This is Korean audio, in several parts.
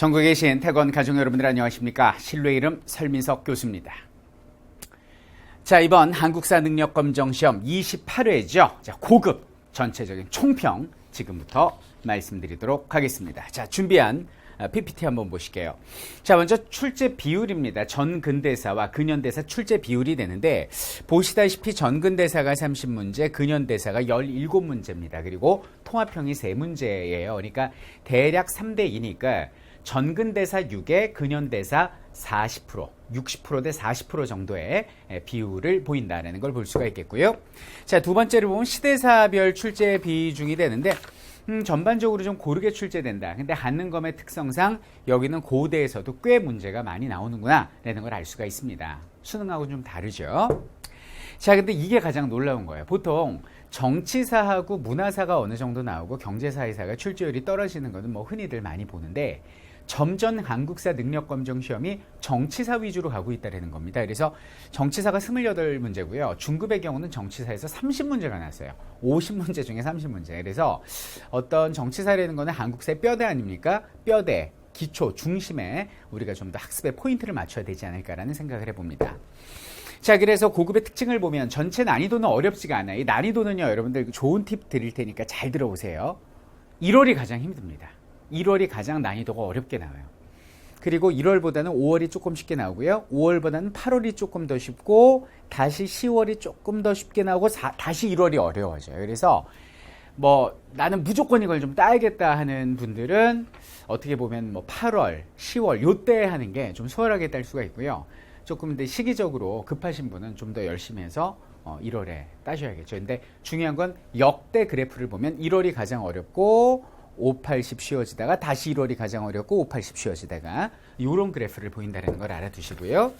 전국에 계신 태권 가족 여러분들 안녕하십니까? 신뢰 이름 설민석 교수입니다. 자, 이번 한국사 능력 검정 시험 28회죠. 자, 고급 전체적인 총평 지금부터 말씀드리도록 하겠습니다. 자, 준비한 PPT 한번 보실게요. 자, 먼저 출제 비율입니다. 전근대사와 근현대사 출제 비율이 되는데 보시다시피 전근대사가 30문제, 근현대사가 17문제입니다. 그리고 통합형이 3문제예요. 그러니까 대략 3대 2니까 전근대사 6에 근현대사 40%, 60%대 40% 정도의 비율을 보인다는 걸 볼 수가 있겠고요. 자, 두 번째로 보면 시대사별 출제 비중이 되는데 음, 전반적으로 좀 고르게 출제된다. 근데 한능검의 특성상 여기는 고대에서도 꽤 문제가 많이 나오는구나 라는 걸 알 수가 있습니다. 수능하고 좀 다르죠. 자, 근데 이게 가장 놀라운 거예요. 보통 정치사하고 문화사가 어느 정도 나오고 경제사회사가 출제율이 떨어지는 것은 뭐 흔히들 많이 보는데 점전 한국사 능력 검정 시험이 정치사 위주로 가고 있다는 겁니다. 그래서 정치사가 28문제고요. 중급의 경우는 정치사에서 30문제가 났어요. 50문제 중에 30문제. 그래서 어떤 정치사라는 거는 한국사의 뼈대 아닙니까? 뼈대, 기초, 중심에 우리가 좀 더 학습의 포인트를 맞춰야 되지 않을까라는 생각을 해봅니다. 자, 그래서 고급의 특징을 보면 전체 난이도는 어렵지가 않아요. 이 난이도는요, 여러분들 좋은 팁 드릴 테니까 잘 들어보세요. 1월이 가장 힘듭니다. 1월이 가장 난이도가 어렵게 나와요. 그리고 1월보다는 5월이 조금 쉽게 나오고요. 5월보다는 8월이 조금 더 쉽고 다시 10월이 조금 더 쉽게 나오고 사, 다시 1월이 어려워져요. 그래서 뭐 나는 무조건 이걸 좀 따야겠다 하는 분들은 어떻게 보면 뭐 8월, 10월 요때 하는 게 좀 수월하게 딸 수가 있고요. 조금 더 시기적으로 급하신 분은 좀 더 열심히 해서 어, 1월에 따셔야겠죠. 근데 중요한 건 역대 그래프를 보면 1월이 가장 어렵고 5, 80 쉬워지다가 다시 1월이 가장 어렵고 5, 80 쉬워지다가 이런 그래프를 보인다는 걸 알아두시고요.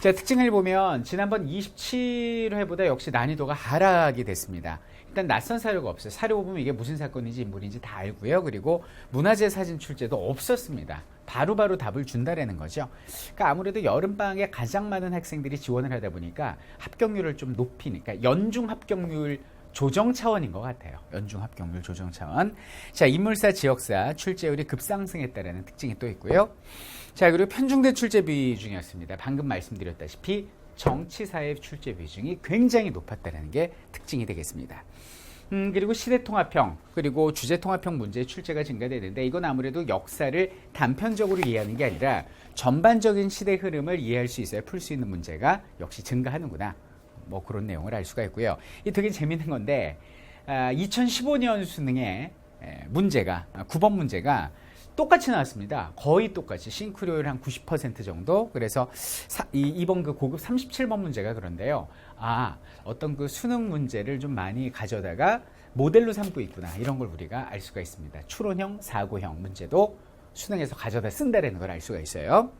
자, 특징을 보면 지난번 27회보다 역시 난이도가 하락이 됐습니다. 일단 낯선 사료가 없어요. 사료 보면 이게 무슨 사건인지 인물인지 다 알고요. 그리고 문화재 사진 출제도 없었습니다. 바로바로 바로 답을 준다라는 거죠. 그러니까 아무래도 여름방학에 가장 많은 학생들이 지원을 하다 보니까 합격률을 좀 높이니까 연중 합격률 조정 차원인 것 같아요. 연중 합격률 조정 차원. 자, 인물사, 지역사 출제율이 급상승했다라는 특징이 또 있고요. 자, 그리고 편중대 출제 비중이었습니다. 방금 말씀드렸다시피 정치사의 출제 비중이 굉장히 높았다는 게 특징이 되겠습니다. 음, 그리고 시대통합형, 그리고 주제통합형 문제의 출제가 증가되는데 이건 아무래도 역사를 단편적으로 이해하는 게 아니라 전반적인 시대 흐름을 이해할 수 있어야 풀 수 있는 문제가 역시 증가하는구나. 뭐 그런 내용을 알 수가 있고요. 이 되게 재밌는 건데 아, 2015년 수능의 문제가 9번 아, 문제가 똑같이 나왔습니다. 거의 똑같이 싱크로율 한 90% 정도. 그래서 사, 이, 이번 그 고급 37번 문제가 그런데요. 아 어떤 그 수능 문제를 좀 많이 가져다가 모델로 삼고 있구나 이런 걸 우리가 알 수가 있습니다. 추론형, 사고형 문제도 수능에서 가져다 쓴다는 걸 알 수가 있어요.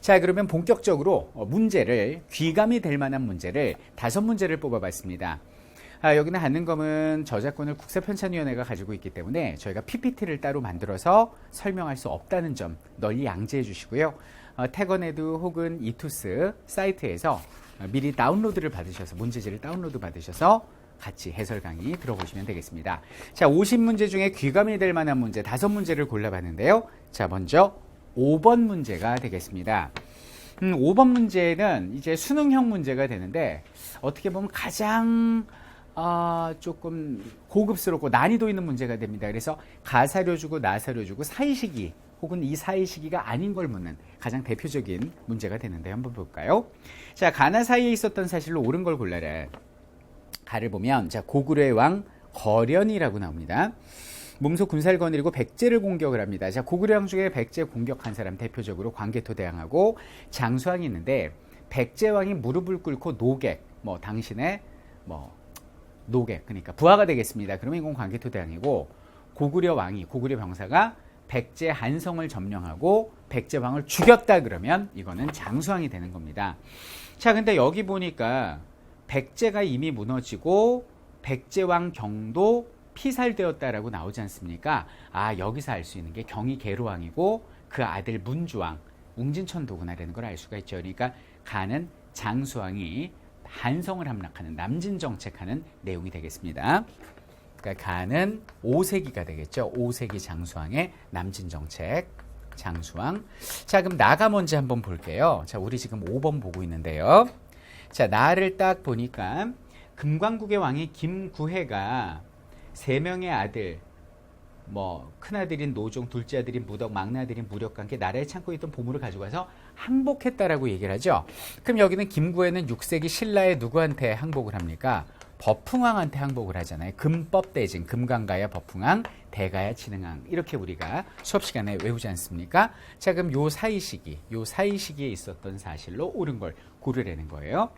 자, 그러면 본격적으로 어, 문제를 귀감이 될 만한 문제를 다섯 문제를 뽑아봤습니다. 아, 여기는 한능검은 저작권을 국세편찬위원회가 가지고 있기 때문에 저희가 PPT를 따로 만들어서 설명할 수 없다는 점 널리 양지해 주시고요. 어, 태건에도 혹은 이투스 사이트에서 미리 다운로드를 받으셔서 문제지를 다운로드 받으셔서 같이 해설 강의 들어보시면 되겠습니다. 자, 50문제 중에 귀감이 될 만한 문제 다섯 문제를 골라봤는데요. 자, 먼저 5번 문제가 되겠습니다. 음, 5번 문제는 이제 수능형 문제가 되는데 어떻게 보면 가장 어, 조금 고급스럽고 난이도 있는 문제가 됩니다. 그래서 가사료 주고 나사료 주고 사이시기 혹은 이 사이시기가 아닌 걸 묻는 가장 대표적인 문제가 되는데 한번 볼까요? 자, 가나 사이에 있었던 사실로 옳은 걸 골라라. 가를 보면 자 고구려의 왕 거련이라고 나옵니다. 몸소 군사를 거느리고 백제를 공격을 합니다. 자, 고구려왕 중에 백제 공격한 사람 대표적으로 광개토 대왕하고 장수왕이 있는데 백제왕이 무릎을 꿇고 노객, 뭐 당신의 뭐 노객, 그러니까 부하가 되겠습니다. 그러면 이건 광개토 대왕이고 고구려 왕이 고구려 병사가 백제 한성을 점령하고 백제 왕을 죽였다 그러면 이거는 장수왕이 되는 겁니다. 자, 근데 여기 보니까 백제가 이미 무너지고 백제왕 경도 피살되었다라고 나오지 않습니까? 아 여기서 알 수 있는 게 경희 계로왕이고 그 아들 문주왕 웅진천도구나라는 걸 알 수가 있죠. 그러니까 가는 장수왕이 한성을 함락하는 남진 정책하는 내용이 되겠습니다. 그러니까 가는 5세기가 되겠죠. 5세기 장수왕의 남진 정책. 장수왕. 자, 그럼 나가 뭔지 한번 볼게요. 자, 우리 지금 5번 보고 있는데요. 자, 나를 딱 보니까 금광국의 왕이 김구해가 세 명의 아들, 뭐 큰아들인 노종, 둘째 아들인 무덕, 막내 아들인 무력과 함께 나라에 참고 있던 보물을 가져가서 항복했다라고 얘기를 하죠. 그럼 여기는 김구해는 6세기 신라의 누구한테 항복을 합니까? 버풍왕한테 항복을 하잖아요. 금법 대진, 금강가야 버풍왕, 대가야 진흥왕 이렇게 우리가 수업 시간에 외우지 않습니까? 자, 그럼 요 사이 시기, 요 사이 시기에 있었던 사실로 옳은 걸 고르라는 거예요.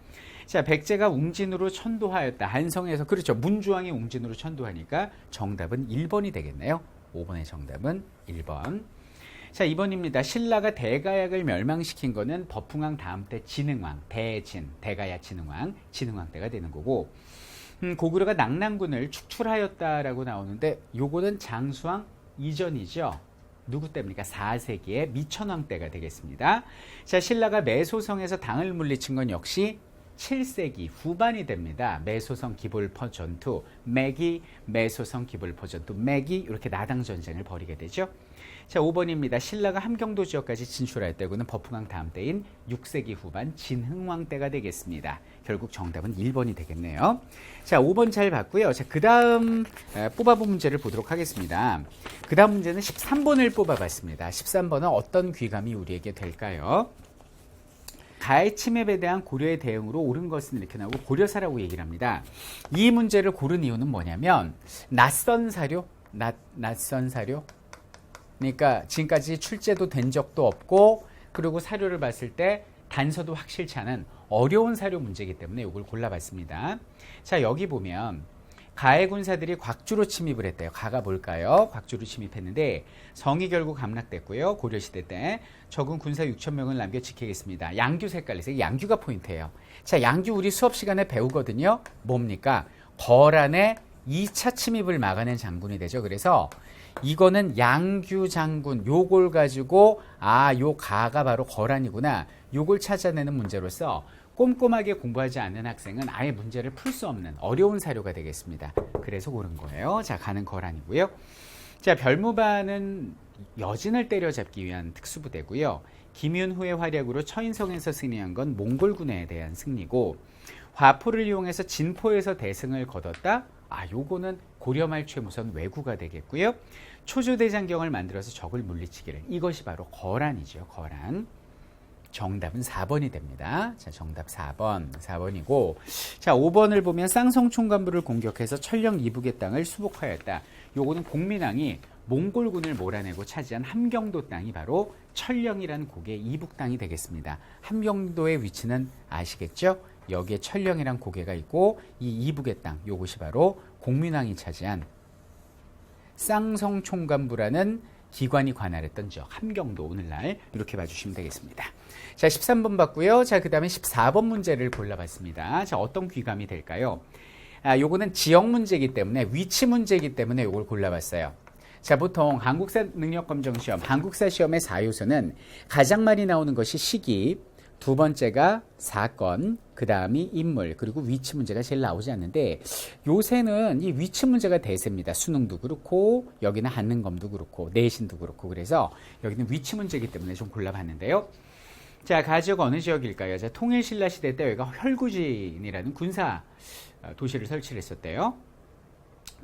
자, 백제가 웅진으로 천도하였다. 한성에서 그렇죠. 문주왕이 웅진으로 천도하니까 정답은 1번이 되겠네요. 5번의 정답은 1번. 자, 2번입니다. 신라가 대가약을 멸망시킨 거는 버풍왕 다음 때 진흥왕, 대진, 대가야 진흥왕, 진흥왕 때가 되는 거고 음, 고구려가 낙랑군을 축출하였다라고 나오는데 요거는 장수왕 이전이죠. 누구 때입니까? 4세기의 미천왕 때가 되겠습니다. 자, 신라가 매소성에서 당을 물리친 건 역시 7세기 후반이 됩니다. 매소성 기볼퍼 전투, 맥이 매소성 기볼퍼 전투, 맥이 이렇게 나당 전쟁을 벌이게 되죠. 자, 5번입니다. 신라가 함경도 지역까지 진출할 때고는 버풍왕 다음 때인 6세기 후반 진흥왕 때가 되겠습니다. 결국 정답은 1번이 되겠네요. 자, 5번 잘 봤고요. 자, 그다음 뽑아본 문제를 보도록 하겠습니다. 그다음 문제는 13번을 뽑아봤습니다. 13번은 어떤 귀감이 우리에게 될까요? 가해 침입에 대한 고려의 대응으로 옳은 것은 이렇게 나오고 고려사라고 얘기를 합니다. 이 문제를 고른 이유는 뭐냐면 낯선 사료, 낯, 낯선 사료. 그러니까 지금까지 출제도 된 적도 없고 그리고 사료를 봤을 때 단서도 확실치 않은 어려운 사료 문제이기 때문에 이걸 골라봤습니다. 자 여기 보면 가해 군사들이 곽주로 침입을 했대요. 가가 뭘까요? 곽주로 침입했는데 성이 결국 함락됐고요. 고려시대 때 적은 군사 6천 명을 남겨 지키겠습니다. 양규 색깔이세요. 양규가 포인트예요. 자, 양규 우리 수업 시간에 배우거든요. 뭡니까? 거란의 2차 침입을 막아낸 장군이 되죠. 그래서 이거는 양규 장군 요걸 가지고 아, 요 가가 바로 거란이구나. 요걸 찾아내는 문제로서 꼼꼼하게 공부하지 않는 학생은 아예 문제를 풀 수 없는 어려운 사료가 되겠습니다. 그래서 고른 거예요. 자, 가는 거란이고요. 자, 별무반은 여진을 때려잡기 위한 특수부대고요. 김윤후의 활약으로 처인성에서 승리한 건 몽골군에 대한 승리고 화포를 이용해서 진포에서 대승을 거뒀다. 아, 요거는 고려말 최무선 왜구가 되겠고요. 초조대장경을 만들어서 적을 물리치기를 이것이 바로 거란이죠. 거란. 정답은 4번이 됩니다. 자, 정답 4번. 4번이고. 자, 5번을 보면 쌍성 총관부를 공격해서 천령 이북의 땅을 수복하였다. 요거는 공민왕이 몽골군을 몰아내고 차지한 함경도 땅이 바로 천령이라는 곡의 이북 땅이 되겠습니다. 함경도의 위치는 아시겠죠? 여기에 천령이란 고개가 있고 이 이북의 땅, 요것이 바로 공민왕이 차지한 쌍성 총관부라는 기관이 관할했던 지역 함경도 오늘날 이렇게 봐주시면 되겠습니다. 자 13번 봤고요. 자 그 다음에 14번 문제를 골라봤습니다. 자 어떤 귀감이 될까요? 아 요거는 지역 문제이기 때문에 위치 문제이기 때문에 요걸 골라봤어요. 자 보통 한국사 능력검정 시험, 한국사 시험의 4요소는 가장 많이 나오는 것이 시기, 두 번째가 사건, 그 다음이 인물, 그리고 위치 문제가 제일 나오지 않는데 요새는 이 위치 문제가 대세입니다. 수능도 그렇고 여기는 한능검도 그렇고 내신도 그렇고 그래서 여기는 위치 문제이기 때문에 좀 골라봤는데요. 자, 가지역 어느 지역일까요? 자, 통일신라 시대 때 여기가 혈구진이라는 군사 어, 도시를 설치를 했었대요.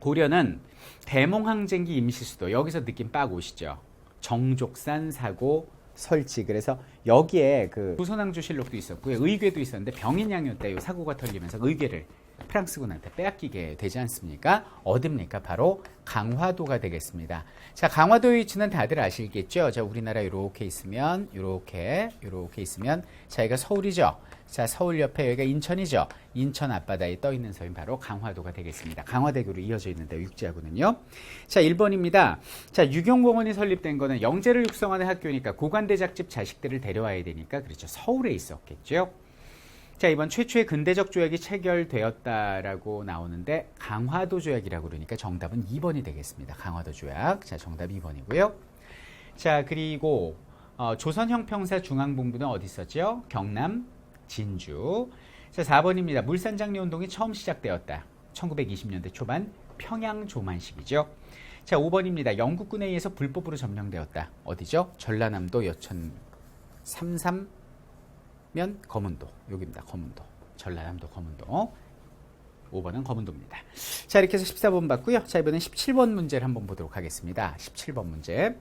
고려는 대몽항쟁기 임시수도 여기서 느낌 빡 오시죠. 정족산 사고 설치. 그래서 여기에 그 조선왕조 실록도 있었고요. 의궤도 있었는데 병인양요 때 사고가 털리면서 의궤를 프랑스군한테 빼앗기게 되지 않습니까? 어딥니까? 바로 강화도가 되겠습니다. 자, 강화도의 위치는 다들 아시겠죠? 자, 우리나라 이렇게 있으면, 이렇게, 이렇게 있으면, 자기가 서울이죠? 자, 서울 옆에 여기가 인천이죠? 인천 앞바다에 떠 있는 섬이 바로 강화도가 되겠습니다. 강화대교로 이어져 있는데 육지하고는요. 자, 1번입니다. 자, 유경공원이 설립된 거는 영재를 육성하는 학교니까 고관대작집 자식들을 데려와야 되니까 그렇죠. 서울에 있었겠죠. 자, 이번 최초의 근대적 조약이 체결되었다라고 나오는데 강화도 조약이라고 그러니까 정답은 2번이 되겠습니다. 강화도 조약. 자, 정답 2번이고요. 자, 그리고 어, 조선 형평사 중앙본부는 어디 있었죠? 경남 진주. 자, 4번입니다. 물산장려 운동이 처음 시작되었다. 1920년대 초반 평양 조만식이죠. 자, 5번입니다. 영국군에 의해서 불법으로 점령되었다. 어디죠? 전라남도 여천 삼삼 면 검은도. 여기입니다. 검은도. 전라남도 검은도. 5번은 검은도입니다. 자, 이렇게 해서 14번 봤고요. 자, 이번엔 17번 문제를 한번 보도록 하겠습니다. 17번 문제.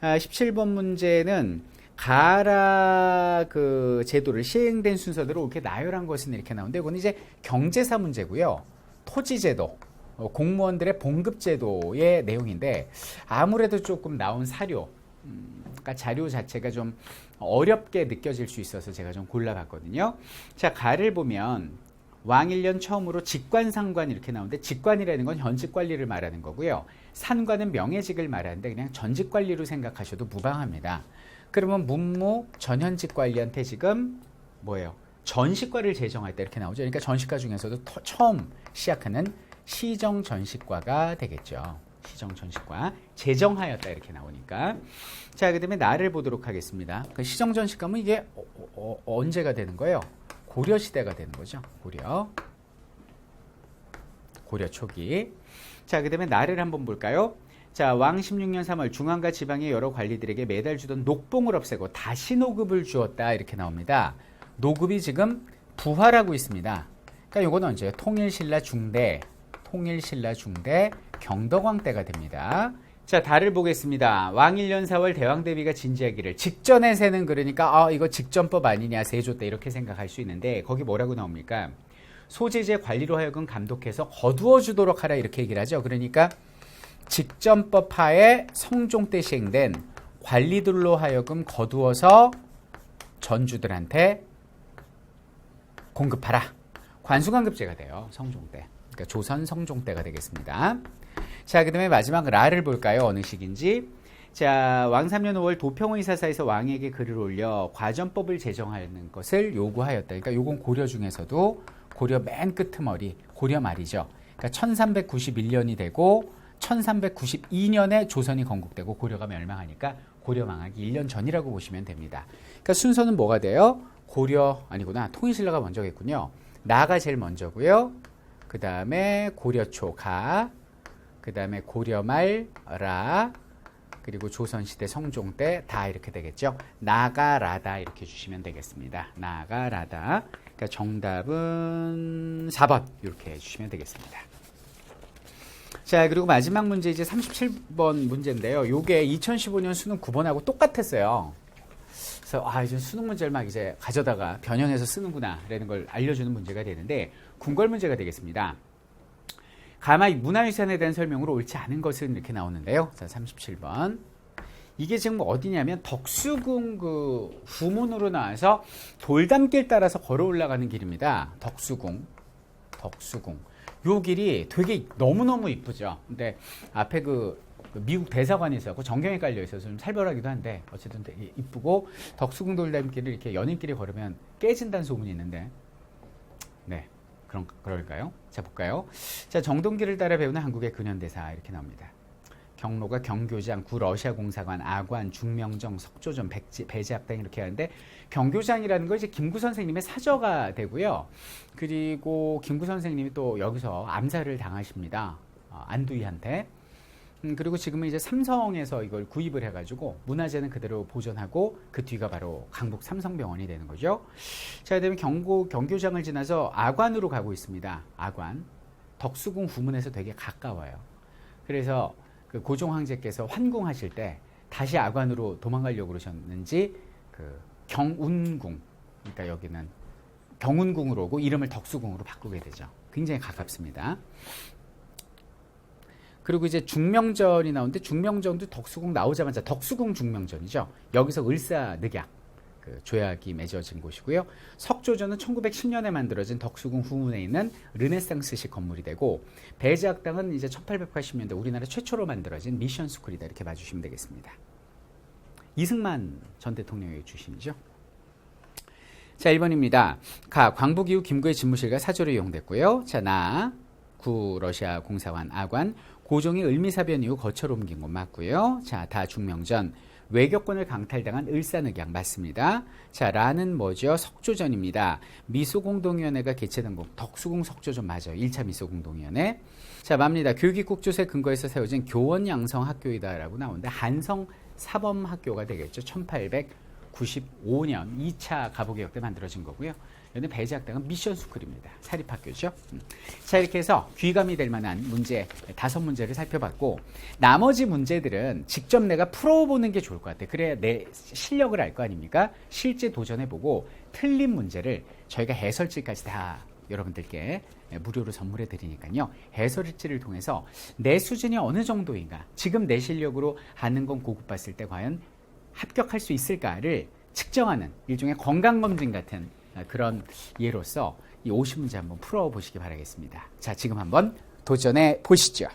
아, 17번 문제는 가라 그 제도를 시행된 순서대로 이렇게 나열한 것은 이렇게 나오는데 이건 이제 경제사 문제고요. 토지제도, 어, 공무원들의 봉급제도의 내용인데 아무래도 조금 나온 사료, 음, 그러니까 자료 자체가 좀 어렵게 느껴질 수 있어서 제가 좀 골라봤거든요. 자, 가를 보면 왕일년 처음으로 직관 상관 이렇게 나오는데 직관이라는 건 현직 관리를 말하는 거고요. 산관은 명예직을 말하는데 그냥 전직 관리로 생각하셔도 무방합니다. 그러면 문무 전현직 관리한테 지금 뭐예요? 전시과를 제정할 때 이렇게 나오죠. 그러니까 전시과 중에서도 터, 처음 시작하는 시정 전시과가 되겠죠. 시정 전시과 제정하였다 이렇게 나오니까 자 그다음에 나를 보도록 하겠습니다. 그 시정 전시과면 이게 어, 어, 어, 언제가 되는 거예요? 고려 시대가 되는 거죠. 고려 고려 초기 자 그다음에 나를 한번 볼까요? 자, 왕 16년 3월 중앙과 지방의 여러 관리들에게 매달 주던 녹봉을 없애고 다시 노급을 주었다 이렇게 나옵니다. 노급이 지금 부활하고 있습니다. 그러니까 요건 언제 통일신라 중대, 통일신라 중대 경덕왕 때가 됩니다. 자, 달을 보겠습니다. 왕 1년 4월 대왕 대비가 진지하기를 직전에 세는 그러니까 아, 이거 직전법 아니냐 세조 때 이렇게 생각할 수 있는데 거기 뭐라고 나옵니까? 소재재 관리로 하여금 감독해서 거두어 주도록 하라 이렇게 얘기를 하죠. 그러니까 직전법 하에 성종 때 시행된 관리들로 하여금 거두어서 전주들한테 공급하라. 관수관급제가 돼요. 성종 때. 그러니까 조선 성종 때가 되겠습니다. 자, 그 다음에 마지막 라를 볼까요? 어느 시기인지. 자, 왕 3년 5월 도평의사사에서 왕에게 글을 올려 과전법을 제정하는 것을 요구하였다. 그러니까 요건 고려 중에서도 고려 맨 끄트머리, 고려 말이죠. 그러니까 1391년이 되고 1392년에 조선이 건국되고 고려가 멸망하니까 고려 망하기 1년 전이라고 보시면 됩니다. 그러니까 순서는 뭐가 돼요? 고려 아니구나. 통일신라가 먼저겠군요. 나가 제일 먼저고요. 그 다음에 고려초 가, 그 다음에 고려말 라, 그리고 조선시대 성종 때 다 이렇게 되겠죠. 나가라다 이렇게 주시면 되겠습니다. 나가라다. 그러니까 정답은 4번 이렇게 해주시면 되겠습니다. 자, 그리고 마지막 문제 이제 37번 문제인데요. 요게 2015년 수능 9번하고 똑같았어요. 그래서 아, 이제 수능 문제를 막 이제 가져다가 변형해서 쓰는구나. 라는 걸 알려주는 문제가 되는데 궁궐 문제가 되겠습니다. 가마 문화유산에 대한 설명으로 옳지 않은 것은 이렇게 나오는데요. 자, 37번. 이게 지금 어디냐면 덕수궁 그 후문으로 나와서 돌담길 따라서 걸어 올라가는 길입니다. 덕수궁. 덕수궁. 요 길이 되게 너무너무 이쁘죠. 근데 앞에 그, 그 미국 대사관이 있어서 정경에 깔려 있어서 좀 살벌하기도 한데 어쨌든 되게 이쁘고 덕수궁 돌담길을 이렇게 연인끼리 걸으면 깨진다는 소문이 있는데 네 그런 그럴까요? 자 볼까요? 자 정동길을 따라 배우는 한국의 근현대사 이렇게 나옵니다. 경로가 경교장, 구 러시아 공사관, 아관, 중명정, 석조전, 백지, 등 이렇게 하는데 경교장이라는 건 이제 김구 선생님의 사저가 되고요. 그리고 김구 선생님이 또 여기서 암살을 당하십니다. 어, 안두희한테. 음, 그리고 지금은 이제 삼성에서 이걸 구입을 해가지고 문화재는 그대로 보존하고 그 뒤가 바로 강북 삼성병원이 되는 거죠. 자, 그다음에 경고 경교장을 지나서 아관으로 가고 있습니다. 아관. 덕수궁 후문에서 되게 가까워요. 그래서 그 고종 황제께서 환궁하실 때 다시 아관으로 도망가려고 그러셨는지 그 경운궁 그러니까 여기는 경운궁으로 오고 이름을 덕수궁으로 바꾸게 되죠. 굉장히 가깝습니다. 그리고 이제 중명전이 나오는데 중명전도 덕수궁 나오자마자 덕수궁 중명전이죠. 여기서 을사 늑약 그 조약이 맺어진 곳이고요. 석조전은 1910년에 만들어진 덕수궁 후문에 있는 르네상스식 건물이 되고 배제학당은 이제 1880년대 우리나라 최초로 만들어진 미션 스쿨이다 이렇게 봐주시면 되겠습니다. 이승만 전 대통령의 출신이죠. 자, 1번입니다. 가, 광복 이후 김구의 집무실과 사조로 이용됐고요. 자, 나, 구, 러시아 공사관, 아관, 고종이 을미사변 이후 거처로 옮긴 곳 맞고요. 자, 다 중명전, 외교권을 강탈당한 을사늑양 맞습니다. 자, 라는 뭐죠? 석조전입니다. 미소공동위원회가 개최된 곳 덕수궁 석조전 맞아요. 1차 미소공동위원회. 자, 맙니다. 교육국조세 근거에서 세워진 교원 양성 학교이다라고 나오는데 한성 사범학교가 되겠죠. 1895년 2차 가보개혁 때 만들어진 거고요. 여기는 배제학당은 미션 스쿨입니다. 사립학교죠. 음. 자, 이렇게 해서 귀감이 될 만한 문제 다섯 문제를 살펴봤고 나머지 문제들은 직접 내가 풀어보는 게 좋을 것 같아요. 그래야 내 실력을 알 거 아닙니까? 실제 도전해보고 틀린 문제를 저희가 해설지까지 다 여러분들께 무료로 선물해 드리니까요. 해설지를 통해서 내 수준이 어느 정도인가, 지금 내 실력으로 하는 건 고급 봤을 때 과연 합격할 수 있을까를 측정하는 일종의 건강검진 같은 그런 예로서 이 50문제 한번 풀어보시기 바라겠습니다. 자, 지금 한번 도전해 보시죠.